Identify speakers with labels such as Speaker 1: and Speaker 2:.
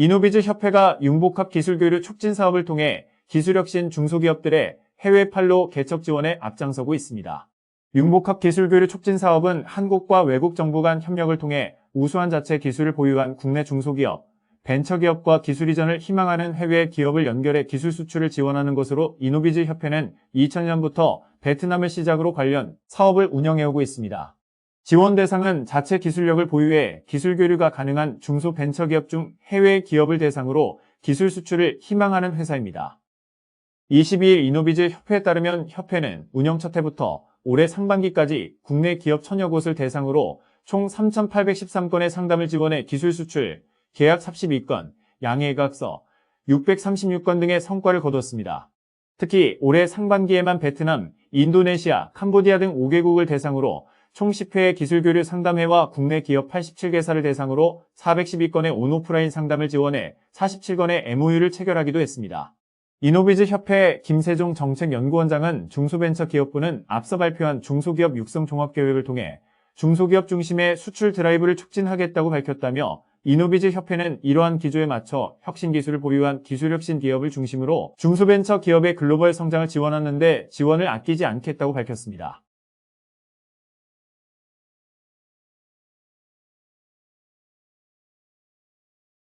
Speaker 1: 이노비즈 협회가 융복합 기술교류 촉진 사업을 통해 기술혁신 중소기업들의 해외 판로 개척 지원에 앞장서고 있습니다. 융복합 기술교류 촉진 사업은 한국과 외국 정부 간 협력을 통해 우수한 자체 기술을 보유한 국내 중소기업, 벤처기업과 기술 이전을 희망하는 해외 기업을 연결해 기술 수출을 지원하는 것으로 이노비즈 협회는 2000년부터 베트남을 시작으로 관련 사업을 운영해오고 있습니다. 지원 대상은 자체 기술력을 보유해 기술 교류가 가능한 중소벤처기업 중 해외 기업을 대상으로 기술 수출을 희망하는 회사입니다. 22일 이노비즈 협회에 따르면 협회는 운영 첫 해부터 올해 상반기까지 국내 기업 천여 곳을 대상으로 총 3,813건의 상담을 지원해 기술 수출, 계약 32건, 양해계약서 636건 등의 성과를 거뒀습니다. 특히 올해 상반기에만 베트남, 인도네시아, 캄보디아 등 5개국을 대상으로 총 10회의 기술교류 상담회와 국내 기업 87개사를 대상으로 412건의 온오프라인 상담을 지원해 47건의 MOU를 체결하기도 했습니다. 이노비즈 협회 김세종 정책연구원장은 중소벤처기업부는 앞서 발표한 중소기업 육성 종합계획을 통해 중소기업 중심의 수출 드라이브를 촉진하겠다고 밝혔다며 이노비즈 협회는 이러한 기조에 맞춰 혁신 기술을 보유한 기술혁신 기업을 중심으로 중소벤처 기업의 글로벌 성장을 지원하는데 지원을 아끼지 않겠다고 밝혔습니다.